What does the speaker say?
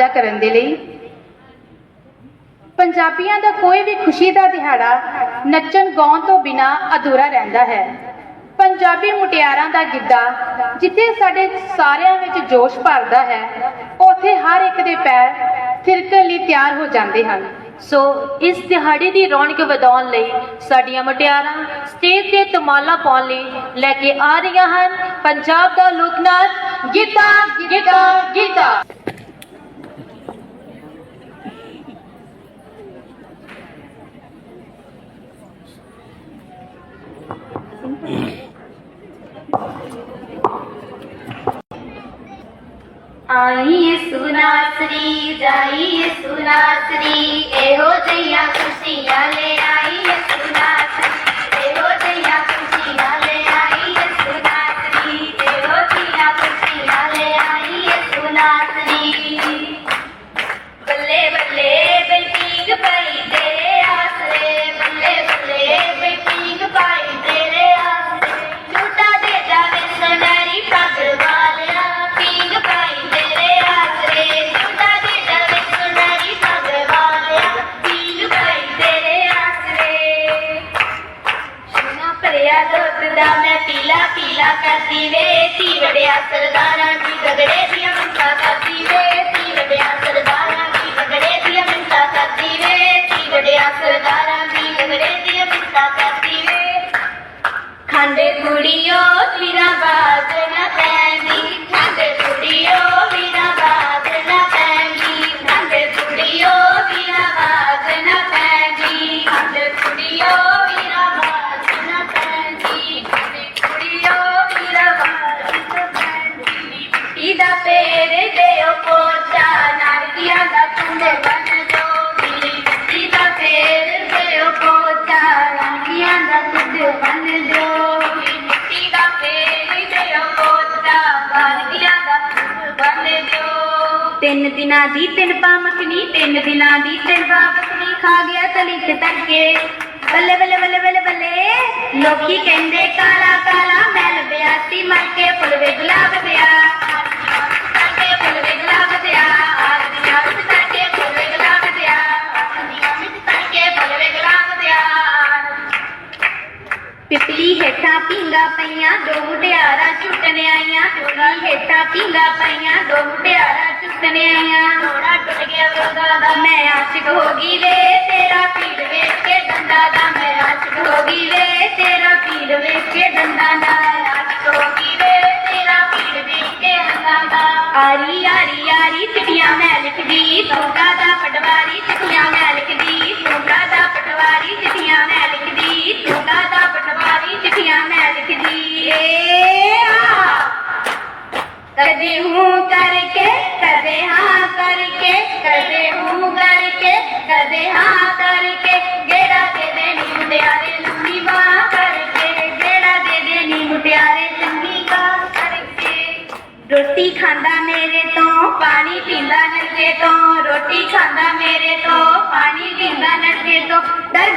ਸਾਂਝਾ ਕਰਨ ਦੇ ਲਈ। ਪੰਜਾਬੀਆਂ ਦਾ ਕੋਈ ਵੀ ਖੁਸ਼ੀ ਦਾ ਦਿਹਾੜਾ ਨੱਚਣ ਗਾਉਣ ਤੋਂ ਬਿਨਾ ਅਧੂਰਾ ਰਹਿੰਦਾ ਹੈ। ਪੰਜਾਬੀ ਮੁਟਿਆਰਾਂ ਦਾ ਗਿੱਧਾ ਜਿੱਥੇ ਸਾਡੇ ਸਾਰਿਆਂ ਵਿੱਚ ਜੋਸ਼ ਭਰਦਾ ਹੈ, ਉੱਥੇ ਹਰ ਇੱਕ ਦੇ ਪੈਰ ਥਿਰਕਣ ਲਈ ਤਿਆਰ ਹੋ ਜਾਂਦੇ ਹਨ। ਸੋ ਇਸ ਦਿਹਾੜੇ ਦੀ ਰੌਣਕ ਵਧਾਉਣ ਲਈ ਸਾਡੀਆਂ ਮੁਟਿਆਰਾਂ ਸਟੇਜ ਤੇ ਧਮਾਲਾ ਪਾਉਣ ਲਈ ਲੈ ਕੇ ਆ ਰਹੀਆਂ ਹਨ। ਪੰਜਾਬ ਦਾ ਲੋਕ ਨਾਚ ਗਿੱਧਾ ਗਿੱਧਾ ਗਿੱਧਾ। ਆਈਏ ਸੁਨਾਸਰੀ ਜਾਈਏ ਸੁਨਾਸਰੀ ਇਹੋ ਜਿਹੀਆਂ ਖੁਸ਼ੀਆਂ ਲੈ ਆਈਏ। ਪੀਲਾ ਪੀਲਾ ਕਰਦੀ ਵੇ ਤੀ ਵੜਿਆ ਸਰਦਾਰਾਂ ਦੀ ਗਗੜੇ ਦੀਆਂ ਮਿੰਟਾਂ ਕਰਦੀ ਵੇ ਤੀ ਵੜਿਆ ਸਰਦਾਰਾਂ ਦੀ ਗਗੜੇ ਦੀਆਂ ਮਿੰਟਾਂ ਕਰਦੀ ਵੇ ਤੀ ਵੜਿਆ ਸਰਦਾਰਾਂ ਦੀ ਗਗੜੇ ਦੀਆਂ ਮਿੰਟਾਂ ਕਰਦੀ ਵੇ। ਖੰਡੇ ਕੁੜੀਓ ਵੀਰਾ ਬਾਜ ਪੋਚਾ ਦਾ ਚੁੰਡੇ ਬਣ ਜੋ। ਮਿੱਟੀ ਦਾ ਪੇਰ ਦੇਓ ਪੋਚਾ ਨਾਰਦੀਆਂ ਦਾ ਚੁੰਡੇ ਬਣ ਜੋ। ਤਿੰਨ ਦਿਨਾਂ ਦੀ ਤਿੰਨ ਪਾਮਕਨੀ ਤਿੰਨ ਦਿਨਾਂ ਦੀ ਤਿੰਨ ਪਾਮਕਨੀ ਖਾ ਗਿਆ ਤਲੀ ਤੇ ਤੜਕੇ। ਬੱਲੇ ਬੱਲੇ ਬੱਲੇ ਬੱਲੇ ਬੱਲੇ, ਲੋਕੀ ਕਹਿੰਦੇ ਕਾਲਾ ਕਾਲਾ ਮੈਲ ਬਿਆ ਹੇਠਾਂ ਪਈਆਂ, ਦੋ ਮੁਟਿਆਰਾਂ ਝੁੱਟਣ ਆਈਆਂ। ਪਿਪਲੀ ਹੇਠਾਂ ਪਿੰਗਾ ਪਈਆਂ, ਦੋ ਮੁਟਿਆਰਾਂ ਝੁੱਟਣ ਆਈਆਂ। ਥੋੜਾ ਟੁੱਟ ਗਿਆ ਵਰਗਾ ਦਾ, ਮੈਂ ਆਸ਼ਿਕ ਹੋ ਗਈ ਵੇ। ਤੇਰਾ ਪੀੜ ਵੇਖ ਕੇ ਡੰਡਾ ਦਾ, ਮੈਂ ਆਸ਼ਿਕ ਹੋ ਗਈ ਵੇ। ਤੇਰਾ ਪੀੜ ਵੇਖ ਕੇ ਡੰਡਾ ਦਾ ਆਸ਼ਿਕ ਹੋ ਗਈ ਵੇ। ਤੇਰਾ ਪੀੜ ਵੇਖ ਕੇ ਡੰਡਾ ਦਾ। ਆਰੀ ਆਰੀ ਆਰੀ, ਚਿੱਟੀਆਂ ਮੈਂ ਲਿਖਦੀ ਤੂੰਗਾ ਦਾ ਪਟਵਾਰੀ, ਚਿੱਟੀਆਂ ਮੈਂ ਕਦੇ ਹੂੰ ਕਰਕੇ ਕਦੇ ਹਾਂ ਕਰਕੇ ਕਦੇ ਹੂੰ ਕਰਕੇ ਕਦੇ ਹਾਂ ਕਰਕੇ ਗੇੜਾ ਦੇ ਦੇ ਨੀ ਮੁੰਡਿਆਰੇ ਲੰਮੀ ਬਾਹ ਕਰਕੇ ਗੇੜਾ ਦੇ ਦੇ ਨੀ ਮੁੰਡਿਆਰੇ ਲੰਮੀ ਬਾਹ ਕਰਕੇ ਰੋਟੀ ਖਾਂਦਾ ਮੇਰੇ ਤੋਂ ਪਾਣੀ ਪੀਂਦਾ ਨਲਕੇ ਤੋਂ ਰੋਟੀ ਖਾਂਦਾ ਮੇਰੇ ਤੋਂ ਪਾਣੀ ਪੀਂਦਾ ਨਲਕੇ ਤੋਂ ਡਰ